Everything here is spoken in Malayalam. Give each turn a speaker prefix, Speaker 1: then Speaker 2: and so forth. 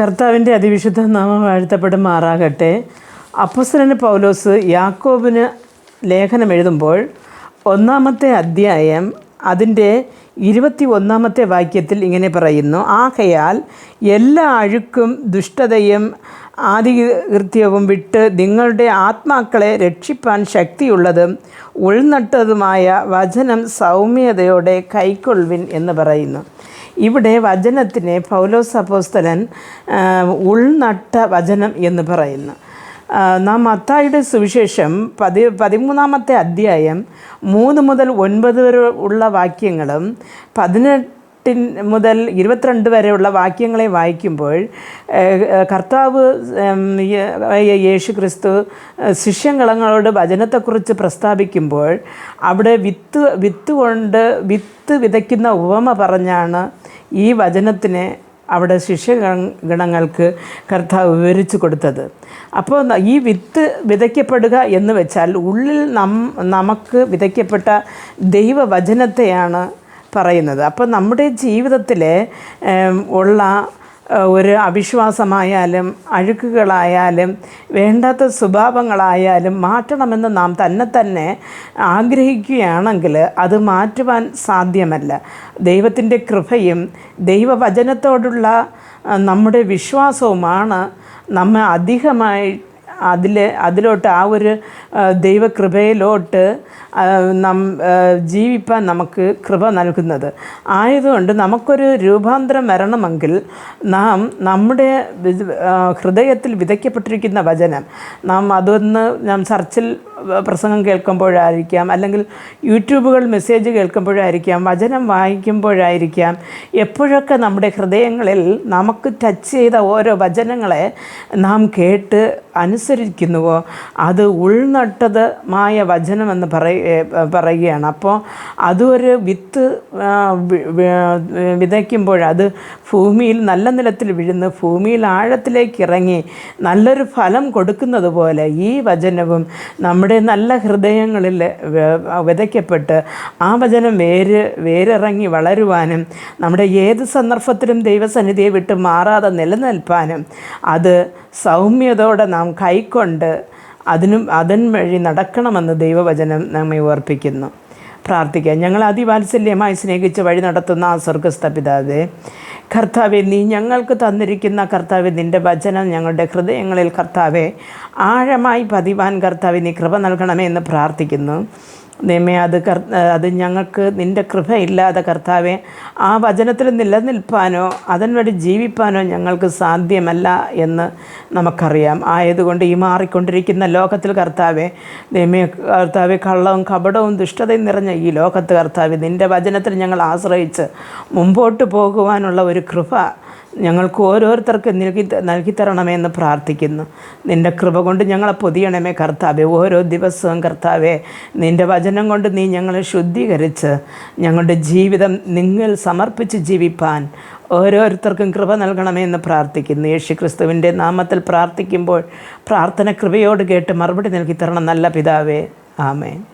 Speaker 1: കർത്താവിന്റെ അതിവിശുദ്ധ നാമം വാഴ്ത്തപ്പെടുമാറാകട്ടെ. അപ്പസ്തലന് പൗലോസ് യാക്കോബിന് ലേഖനം എഴുതുമ്പോൾ ഒന്നാമത്തെ അധ്യായം അതിന്റെ ഇരുപത്തി ഒന്നാമത്തെ വാക്യത്തിൽ ഇങ്ങനെ പറയുന്നു ആകയാൽ എല്ലാ അഴുക്കും ദുഷ്ടതയും ആദികൃത്യവും വിട്ട് നിങ്ങളുടെ ആത്മാക്കളെ രക്ഷിപ്പാൻ ശക്തിയുള്ളതും ഉൾനട്ടതുമായ വചനം സൗമ്യതയോടെ കൈക്കൊള്ളുവിൻ എന്ന് പറയുന്നു. ഇവിടെ വചനത്തിനെ പൗലോസ് അപ്പോസ്തലൻ ഉൾനട്ട വചനം എന്ന് പറയുന്നു. നാം മത്തായിയുടെ സുവിശേഷം പതി പതിമൂന്നാമത്തെ അധ്യായം മൂന്ന് മുതൽ ഒൻപത് വരെ ഉള്ള വാക്യങ്ങളും പതിനെട്ടിൻ മുതൽ ഇരുപത്തിരണ്ട് വരെയുള്ള വാക്യങ്ങളെ വായിക്കുമ്പോൾ കർത്താവ് യേശു ക്രിസ്തു ശിഷ്യങ്കളങ്ങളോട് വചനത്തെക്കുറിച്ച് പ്രസ്താവിക്കുമ്പോൾ അവിടെ വിത്ത് വിത്ത് കൊണ്ട് വിത്ത് വിതയ്ക്കുന്ന ഉപമ പറഞ്ഞാണ് ഈ വചനത്തിനെ അവിടെ ശിഷ്യഗണങ്ങൾക്ക് കർത്താവ് വിവരിച്ചു കൊടുത്തത്. അപ്പോൾ ഈ വിത്ത് വിതയ്ക്കപ്പെടുക എന്ന് വെച്ചാൽ ഉള്ളിൽ നം നമുക്ക് വിതയ്ക്കപ്പെട്ട ദൈവവചനത്തെയാണ് പറയുന്നത്. അപ്പോൾ നമ്മുടെ ജീവിതത്തിൽ ഉള്ള ഒരു അവിശ്വാസമായാലും അഴുക്കുകളായാലും വേണ്ടാത്ത സ്വഭാവങ്ങളായാലും മാറ്റണമെന്ന് നാം തന്നെ തന്നെ ആഗ്രഹിക്കുകയാണെങ്കിൽ അത് മാറ്റുവാൻ സാധ്യമല്ല. ദൈവത്തിന്റെ കൃപയും ദൈവവചനത്തോടുള്ള നമ്മുടെ വിശ്വാസവുമാണ് നമ്മെ അധികമായി അതിൽ അതിലോട്ട് ആ ഒരു ദൈവകൃപയിലോട്ട് നം ജീവിപ്പാൻ നമുക്ക് കൃപ നൽകുന്നത്. ആയതുകൊണ്ട് നമുക്കൊരു രൂപാന്തരം വരണമെങ്കിൽ നാം നമ്മുടെ ഹൃദയത്തിൽ വിതയ്ക്കപ്പെട്ടിരിക്കുന്ന വചനം നാം അതൊന്ന് നാം ചർച്ചിൽ പ്രസംഗം കേൾക്കുമ്പോഴായിരിക്കാം അല്ലെങ്കിൽ യൂട്യൂബുകൾ മെസ്സേജ് കേൾക്കുമ്പോഴായിരിക്കാം വചനം വായിക്കുമ്പോഴായിരിക്കാം എപ്പോഴൊക്കെ നമ്മുടെ ഹൃദയങ്ങളിൽ നമുക്ക് ടച്ച് ചെയ്ത ഓരോ വചനങ്ങളെ നാം കേട്ട് അനുസരിക്കുന്നുവോ അത് ഉൾനട്ടതുമായ വചനമെന്ന് പറയ പറയുകയാണ്. അപ്പോൾ അതൊരു വിത്ത് വിതയ്ക്കുമ്പോൾ അത് ഭൂമിയിൽ നല്ല നിലത്തിൽ വിഴുന്ന് ഭൂമിയിൽ ആഴത്തിലേക്ക് ഇറങ്ങി നല്ലൊരു ഫലം കൊടുക്കുന്നത് പോലെ ഈ വചനവും നമ്മുടെ നല്ല ഹൃദയങ്ങളിൽ വിതയ്ക്കപ്പെട്ട് ആ വചനം വേര് വേരിറങ്ങി വളരുവാനും നമ്മുടെ ഏത് സന്ദർഭത്തിലും ദൈവസന്നിധിയെ വിട്ട് മാറാതെ നിലനിൽപ്പാനും അത് സൗമ്യതയോടെ നാം കൈക്കൊണ്ട് അതിനും അതിൻ വഴി നടക്കണമെന്ന് ദൈവവചനം നമ്മെ ഓർപ്പിക്കുന്നു. പ്രാർത്ഥിക്കാം. ഞങ്ങൾ അതിവാത്സല്യമായി സ്നേഹിച്ച് വഴി നടത്തുന്ന ആ സ്വർഗസ്ഥ പിതാവേ കർത്താവെ നീ ഞങ്ങൾക്ക് തന്നിരിക്കുന്ന കർത്താവ് നിന്റെ വചനം ഞങ്ങളുടെ ഹൃദയങ്ങളിൽ കർത്താവെ ആഴമായി പതിവാൻ കർത്താവ് നീ കൃപ നൽകണമേ എന്ന് പ്രാർത്ഥിക്കുന്നു. ദൈവമേ അത് കർ അത് ഞങ്ങൾക്ക് നിന്റെ കൃപയില്ലാതെ കർത്താവെ ആ വചനത്തിൽ നിലനിൽപ്പാനോ അതിനുവേണ്ടി ജീവിപ്പാനോ ഞങ്ങൾക്ക് സാധ്യമല്ല എന്ന് നമുക്കറിയാം. ആയതുകൊണ്ട് ഈ മാറിക്കൊണ്ടിരിക്കുന്ന ലോകത്തിൽ കർത്താവെ ദൈവമേ കർത്താവെ കള്ളവും കപടവും ദുഷ്ടതയും നിറഞ്ഞ ഈ ലോകത്ത് കർത്താവെ നിന്റെ വചനത്തിൽ ഞങ്ങൾ ആശ്രയിച്ച് മുമ്പോട്ട് പോകുവാനുള്ള ഒരു കൃപ ഞങ്ങൾക്ക് ഓരോരുത്തർക്കും നൽകി നൽകിത്തരണമെന്ന് തരണമെന്ന് പ്രാർത്ഥിക്കുന്നു. നിന്റെ കൃപ കൊണ്ട് ഞങ്ങളെ പൊതിയണമേ കർത്താവെ. ഓരോ ദിവസവും കർത്താവെ നിന്റെ വചനം കൊണ്ട് നീ ഞങ്ങളെ ശുദ്ധീകരിച്ച് ഞങ്ങളുടെ ജീവിതം നിങ്ങൾ സമർപ്പിച്ച് ജീവിപ്പാൻ ഓരോരുത്തർക്കും കൃപ നൽകണമേ എന്ന് പ്രാർത്ഥിക്കുന്നു. യേശു ക്രിസ്തുവിന്റെ നാമത്തിൽ പ്രാർത്ഥിക്കുമ്പോൾ പ്രാർത്ഥന കൃപയോട് കേട്ട് മറുപടി നൽകിത്തരണം തരണം നല്ല പിതാവേ. ആമേൻ.